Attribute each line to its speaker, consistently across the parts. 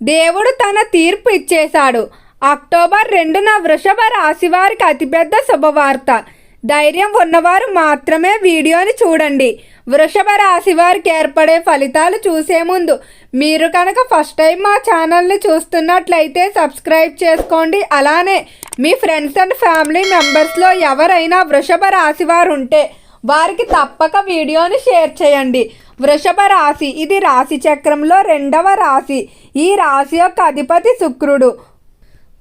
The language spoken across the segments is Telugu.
Speaker 1: దేవుడు తన తీర్పు ఇచ్చేశాడు. అక్టోబర్ రెండున వృషభ రాశి వారికి అతిపెద్ద శుభవార్త. ధైర్యం ఉన్నవారు మాత్రమే వీడియోని చూడండి. వృషభ రాశి వారికి ఏర్పడే ఫలితాలు చూసే ముందు మీరు కనుక ఫస్ట్ టైం మా ఛానల్ని చూస్తున్నట్లయితే సబ్స్క్రైబ్ చేసుకోండి. అలానే మీ ఫ్రెండ్స్ అండ్ ఫ్యామిలీ మెంబర్స్లో ఎవరైనా వృషభ రాశి వారు ఉంటే వారికి తప్పక వీడియోని షేర్ చేయండి. వృషభ రాశి. ఇది రాశి చక్రంలో రెండవ రాశి. ఈ రాశి యొక్క అధిపతి శుక్రుడు.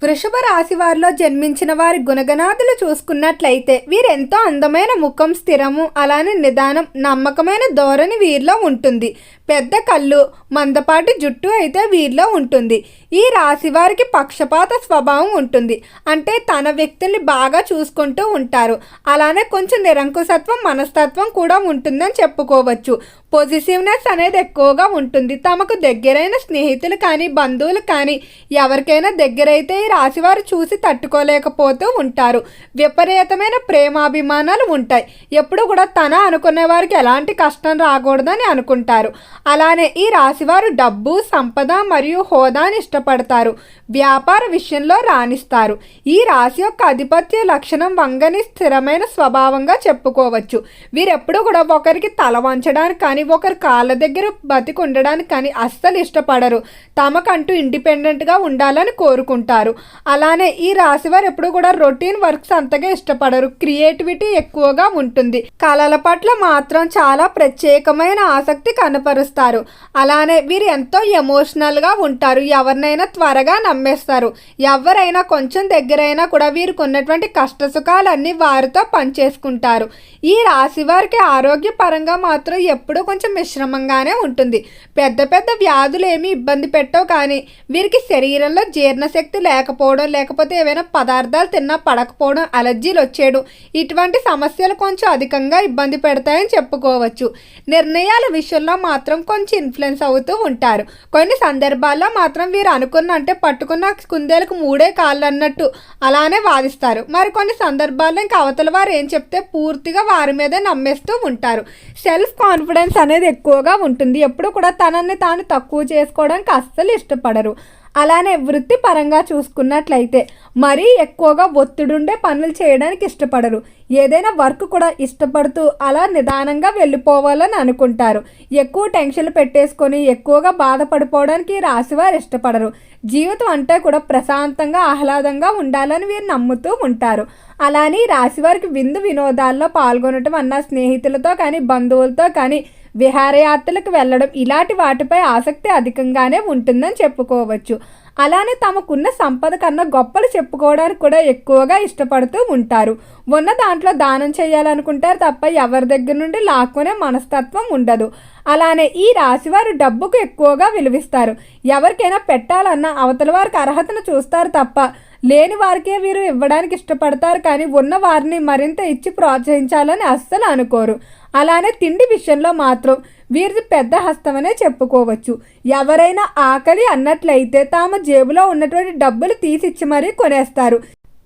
Speaker 1: వృషభ రాశి వారిలో జన్మించిన వారి గుణగణాదులు చూసుకున్నట్లయితే వీరెంతో అందమైన ముఖం స్థిరము అలానే నిదానం నమ్మకమైన ధోరణి వీరిలో ఉంటుంది. పెద్ద కళ్ళు మందపాటి జుట్టు అయితే వీరిలో ఉంటుంది. ఈ రాశి వారికి పక్షపాత స్వభావం ఉంటుంది. అంటే తన వ్యక్తుల్ని బాగా చూసుకుంటూ ఉంటారు. అలానే కొంచెం నిరంకుశత్వం మనస్తత్వం కూడా ఉంటుందని చెప్పుకోవచ్చు. పొజిటివ్నెస్ అనేది ఎక్కువగా ఉంటుంది. తమకు దగ్గరైన స్నేహితులు కానీ బంధువులు కానీ ఎవరికైనా దగ్గరైతే ఈ రాశివారు చూసి తట్టుకోలేకపోతూ ఉంటారు. విపరీతమైన ప్రేమాభిమానాలు ఉంటాయి. ఎప్పుడు కూడా తన అనుకునే వారికి ఎలాంటి కష్టం రాకూడదని అనుకుంటారు. అలానే ఈ రాశివారు డబ్బు సంపద మరియు హోదాని ఇష్టపడతారు. వ్యాపార విషయంలో రాణిస్తారు. ఈ రాశి యొక్క ఆధిపత్య లక్షణం వంగని స్థిరమైన స్వభావంగా చెప్పుకోవచ్చు. వీరెప్పుడు కూడా ఒకరికి తల వంచడానికి కానీ ఒకరి కాళ్ళ దగ్గర బతికి ఉండడానికి కానీ అస్సలు ఇష్టపడరు. తమకంటూ ఇండిపెండెంట్గా ఉండాలని కోరుకుంటారు. అలానే ఈ రాశి వారు ఎప్పుడు కూడా రొటీన్ వర్క్స్ అంతగా ఇష్టపడరు. క్రియేటివిటీ ఎక్కువగా ఉంటుంది. కళల పట్ల మాత్రం చాలా ప్రత్యేకమైన ఆసక్తి కనపరుస్తారు అలానే వీరు ఎంతో ఎమోషనల్గా ఉంటారు. ఎవరినైనా త్వరగా నమ్మేస్తారు. ఎవరైనా కొంచెం దగ్గరైనా కూడా వీరికి ఉన్నటువంటి కష్ట సుఖాలన్నీ వారితో పనిచేసుకుంటారు. ఈ రాశి వారికి ఆరోగ్యపరంగా మాత్రం ఎప్పుడూ కొంచెం మిశ్రమంగానే ఉంటుంది. పెద్ద పెద్ద వ్యాధులు ఏమీ ఇబ్బంది పెట్టవు కానీ వీరికి శరీరంలో జీర్ణశక్తి లేకపోవడం లేకపోతే ఏవైనా పదార్థాలు తిన్నా పడకపోవడం అలర్జీలు వచ్చేయడం ఇటువంటి సమస్యలు కొంచెం అధికంగా ఇబ్బంది పెడతాయని చెప్పుకోవచ్చు. నిర్ణయాల విషయంలో మాత్రం కొంచెం ఇన్ఫ్లుయెన్స్ అవుతూ ఉంటారు. కొన్ని సందర్భాల్లో మాత్రం వీరు అనుకున్న అంటే పట్టుకున్న కుందేలకు మూడే కాళ్ళు అన్నట్టు అలానే వాదిస్తారు. మరి కొన్ని సందర్భాల్లో ఇంకా అవతల వారు ఏం చెప్తే పూర్తిగా వారి మీదే నమ్మేస్తూ ఉంటారు. సెల్ఫ్ కాన్ఫిడెన్స్ అనేది ఎక్కువగా ఉంటుంది. ఎప్పుడు కూడా తనని తాను తక్కువ చేసుకోవడానికి అస్సలు ఇష్టపడరు. అలానే వృత్తిపరంగా చూసుకున్నట్లయితే మరీ ఎక్కువగా ఒత్తిడుండే పనులు చేయడానికి ఇష్టపడరు. ఏదైనా వర్క్ కూడా ఇష్టపడుతూ అలా నిదానంగా వెళ్ళిపోవాలని అనుకుంటారు. ఎక్కువ టెన్షన్లు పెట్టేసుకొని ఎక్కువగా బాధపడిపోవడానికి రాశివారు ఇష్టపడరు. జీవితం అంటే కూడా ప్రశాంతంగా ఆహ్లాదంగా ఉండాలని వీరు నమ్ముతూ ఉంటారు. అలానే రాశివారికి విందు వినోదాల్లో పాల్గొనటం అన్న స్నేహితులతో కానీ బంధువులతో కానీ విహారయాత్రలకు వెళ్ళడం ఇలాంటి వాటిపై ఆసక్తి అధికంగానే ఉంటుందని చెప్పుకోవచ్చు. అలానే తమకున్న సంపద కన్నా గొప్పలు చెప్పుకోవడానికి కూడా ఎక్కువగా ఇష్టపడుతూ ఉంటారు. ఉన్న దాంట్లో దానం చేయాలనుకుంటారు తప్ప ఎవరి దగ్గర నుండి లాక్కునే మనస్తత్వం ఉండదు. అలానే ఈ రాశివారు డబ్బుకు ఎక్కువగా విలువిస్తారు. ఎవరికైనా పెట్టాలన్నా అవతల వారికి అర్హతను చూస్తారు తప్ప లేని వారికే వీరు ఇవ్వడానికి ఇష్టపడతారు కానీ ఉన్న వారిని మరింత ఇచ్చి ప్రోత్సహించాలని అస్సలు అనుకోరు. అలానే తిండి విషయంలో మాత్రం వీరిది పెద్ద హస్తమనే చెప్పుకోవచ్చు. ఎవరైనా ఆకలి అన్నట్లయితే తాము జేబులో ఉన్నటువంటి డబ్బులు తీసిచ్చి మరీ కొనేస్తారు.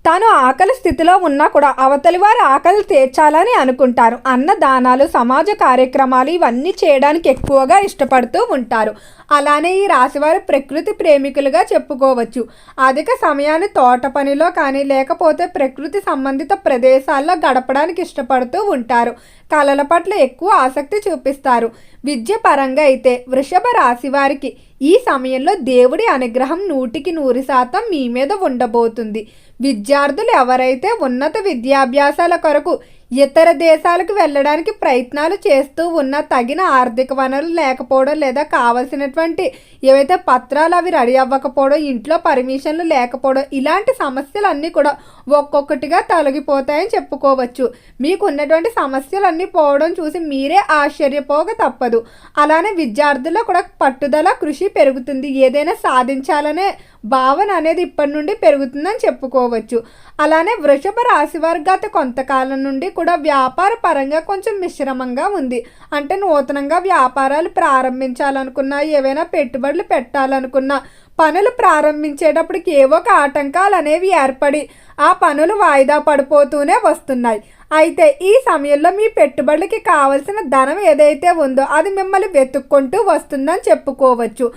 Speaker 1: తాను ఆకలి స్థితిలో ఉన్నా కూడా అవతలి వారి ఆకలి తీర్చాలని అనుకుంటారు. అన్నదానాలు సమాజ కార్యక్రమాలు ఇవన్నీ చేయడానికి ఎక్కువగా ఇష్టపడుతూ ఉంటారు. అలానే ఈ రాశివారు ప్రకృతి ప్రేమికులుగా చెప్పుకోవచ్చు. అధిక సమయాన్ని తోట పనిలో కానీ లేకపోతే ప్రకృతి సంబంధిత ప్రదేశాల్లో గడపడానికి ఇష్టపడుతూ ఉంటారు. కళల పట్ల ఎక్కువ ఆసక్తి చూపిస్తారు. విద్యపరంగా అయితే వృషభ రాశి వారికి ఈ సమయంలో దేవుడి అనుగ్రహం నూటికి నూరు శాతం మీ మీద ఉండబోతుంది. విద్యార్థులు ఎవరైతే ఉన్నత విద్యాభ్యాసాల కొరకు ఇతర దేశాలకు వెళ్ళడానికి ప్రయత్నాలు చేస్తూ ఉన్న తగిన ఆర్థిక వనరులు లేకపోవడం లేదా కావలసినటువంటి ఏవైతే పత్రాలు అవి రెడీ అవ్వకపోవడం ఇంట్లో పర్మిషన్లు లేకపోవడం ఇలాంటి సమస్యలన్నీ కూడా ఒక్కొక్కటిగా తొలగిపోతాయని చెప్పుకోవచ్చు. మీకు ఉన్నటువంటి సమస్యలన్నీ పోవడం చూసి మీరే ఆశ్చర్యపోక తప్పదు. అలానే విద్యార్థుల్లో కూడా పట్టుదల కృషి పెరుగుతుంది. ఏదైనా సాధించాలనే భావన అనేది ఇప్పటి నుండి పెరుగుతుందని చెప్పుకోవచ్చు. అలానే వృషభ రాశి వర్గాత కొంతకాలం నుండి కూడా వ్యాపార పరంగా కొంచెం మిశ్రమంగా ఉంది. అంటే నూతనంగా వ్యాపారాలు ప్రారంభించాలనుకున్నా ఏవైనా పెట్టుబడులు పెట్టాలనుకున్నా పనులు ప్రారంభించేటప్పటికి ఏవో ఒక ఆటంకాలు అనేవి ఏర్పడి ఆ పనులు వాయిదా పడిపోతూనే వస్తున్నాయి. అయితే ఈ సమయంలో మీ పెట్టుబడులకి కావలసిన ధనం ఏదైతే ఉందో అది మిమ్మల్ని వెతుక్కుంటూ వస్తుందని చెప్పుకోవచ్చు.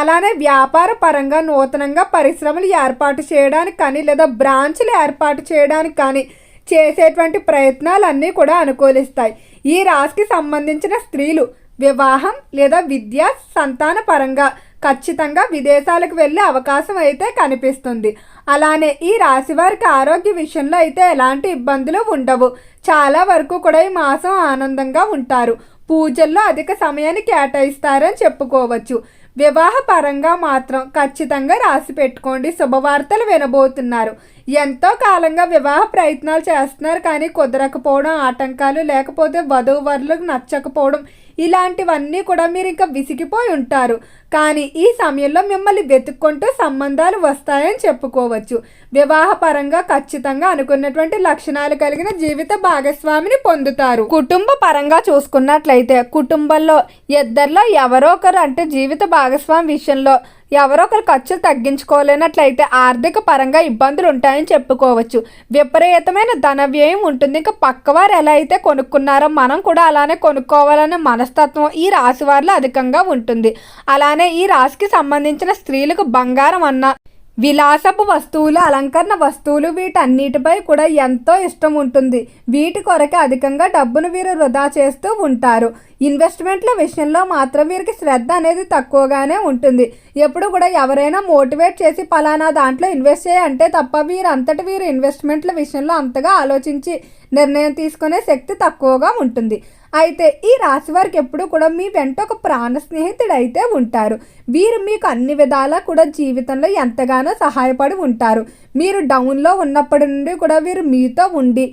Speaker 1: అలానే వ్యాపార పరంగా నూతనంగా పరిశ్రమలు ఏర్పాటు చేయడానికి కానీ లేదా బ్రాంచ్లు ఏర్పాటు చేయడానికి కానీ చేసేటువంటి ప్రయత్నాలన్నీ కూడా అనుకూలిస్తాయి. ఈ రాశికి సంబంధించిన స్త్రీలు వివాహం లేదా విద్య సంతాన పరంగా ఖచ్చితంగా విదేశాలకు వెళ్ళే అవకాశం అయితే కనిపిస్తుంది. అలానే ఈ రాశి వారికి ఆరోగ్య విషయంలో అయితే ఎలాంటి ఇబ్బందులు ఉండవు. చాలా వరకు కూడా ఈ మాసం ఆనందంగా ఉంటారు. పూజల్లో అధిక సమయాన్ని కేటాయిస్తారని చెప్పుకోవచ్చు. వివాహపరంగా మాత్రం ఖచ్చితంగా రాసి పెట్టుకోండి. శుభవార్తలు వినబోతున్నారు. ఎంతో కాలంగా వివాహ ప్రయత్నాలు చేస్తున్నారు కానీ కుదరకపోవడం ఆటంకాలు లేకపోతే వధువు నచ్చకపోవడం ఇలాంటివన్నీ కూడా మీరు ఇంకా విసిగిపోయి ఉంటారు. కానీ ఈ సమయంలో మిమ్మల్ని వెతుక్కుంటూ సంబంధాలు వస్తాయని చెప్పుకోవచ్చు. వివాహపరంగా ఖచ్చితంగా అనుకున్నటువంటి లక్షణాలు కలిగిన జీవిత భాగస్వామిని పొందుతారు. కుటుంబ పరంగా చూసుకున్నట్లయితే కుటుంబంలో ఇద్దరిలో ఎవరో ఒకరు అంటే జీవిత భాగస్వామి విషయంలో ఎవరో ఒకరు ఖర్చులు తగ్గించుకోలేనట్లయితే ఆర్థిక పరంగా ఇబ్బందులు ఉంటాయని చెప్పుకోవచ్చు. విపరీతమైన ధన వ్యయం ఉంటుంది. ఇంకా పక్కవారు ఎలా అయితే కొనుక్కున్నారో మనం కూడా అలానే కొనుక్కోవాలనే మనస్తత్వం ఈ రాశి వారిలో అధికంగా ఉంటుంది. అలానే ఈ రాశికి సంబంధించిన స్త్రీలకు బంగారం అన్న విలాసపు వస్తువులు అలంకరణ వస్తువులు వీటన్నిటిపై కూడా ఎంతో ఇష్టం ఉంటుంది. వీటి కొరకే అధికంగా డబ్బును వీరు వృధా చేస్తూ ఉంటారు. ఇన్వెస్ట్మెంట్ల విషయంలో మాత్రం వీరికి శ్రద్ధ అనేది తక్కువగానే ఉంటుంది. ఎప్పుడు కూడా ఎవరైనా మోటివేట్ చేసి పలానా దాంట్లో ఇన్వెస్ట్ చేయంటే తప్ప వీరంతటి వీరు ఇన్వెస్ట్మెంట్ల విషయంలో అంతగా ఆలోచించి నిర్ణయం తీసుకునే శక్తి తక్కువగా ఉంటుంది. అయితే ఈ రాశి వారికి ఎప్పుడు కూడా మీ వెంట ఒక ప్రాణ స్నేహితుడు అయితే ఉంటారు. వీరు మీకు అన్ని విధాలా కూడా జీవితంలో ఎంతగానో సహాయపడి ఉంటారు. మీరు డౌన్లో ఉన్నప్పటి నుండి కూడా వీరు మీతో ఉండి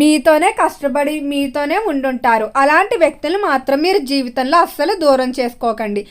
Speaker 1: మీతోనే కష్టపడి మీతోనే ఉండుంటారు. అలాంటి వ్యక్తులు మాత్రం మీరు జీవితంలో అస్సలు దూరం చేసుకోకండి.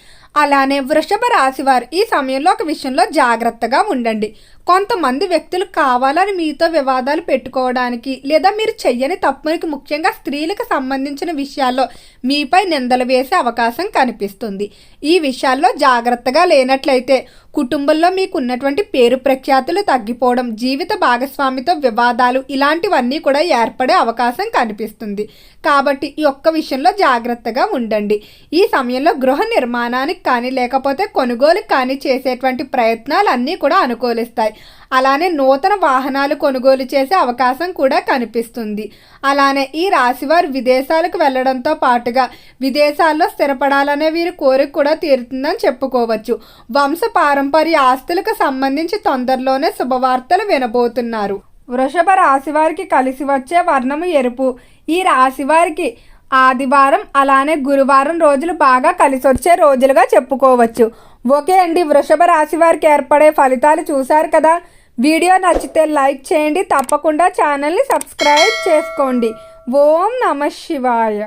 Speaker 1: అలానే వృషభ రాశి వారు ఈ సమయంలో ఒక విషయంలో జాగ్రత్తగా ఉండండి. కొంతమంది వ్యక్తులు కావాలని మీతో వివాదాలు పెట్టుకోవడానికి లేదా మీరు చెయ్యని తప్పునికి ముఖ్యంగా స్త్రీలకు సంబంధించిన విషయాల్లో మీపై నిందలు వేసే అవకాశం కనిపిస్తుంది. ఈ విషయాల్లో జాగ్రత్తగా లేనట్లయితే కుటుంబంలో మీకు ఉన్నటువంటి పేరు ప్రఖ్యాతులు తగ్గిపోవడం జీవిత భాగస్వామితో వివాదాలు ఇలాంటివన్నీ కూడా ఏర్పడే అవకాశం కనిపిస్తుంది. కాబట్టి ఈ ఒక్క విషయంలో జాగ్రత్తగా ఉండండి. ఈ సమయంలో గృహ నిర్మాణానికి కానీ లేకపోతే కొనుగోలు కానీ చేసేటువంటి ప్రయత్నాలు అన్నీ కూడా అనుకూలిస్తాయి. అలానే నూతన వాహనాలు కొనుగోలు చేసే అవకాశం కూడా కనిపిస్తుంది. అలానే ఈ రాశివారు విదేశాలకు వెళ్ళడంతో పాటుగా విదేశాల్లో స్థిరపడాలనే వీరి కోరిక కూడా తీరుతుందని చెప్పుకోవచ్చు. వంశ పారంపర్య ఆస్తులకు సంబంధించి తొందరలోనే శుభవార్తలు వినబోతున్నారు. వృషభ రాశి వారికి కలిసి వచ్చే వర్ణము ఎరుపు. ఈ రాశివారికి ఆదివారం అలానే గురువారం రోజులు బాగా కలిసొచ్చే రోజులుగా చెప్పుకోవచ్చు. ఓకే అండి వృషభ రాశి వారికి ఏర్పడే ఫలితాలు చూశారు కదా? వీడియో నచ్చితే లైక్ చేయండి తప్పకుండా ఛానల్ని సబ్స్క్రైబ్ చేసుకోండి. ఓం నమ శివాయ.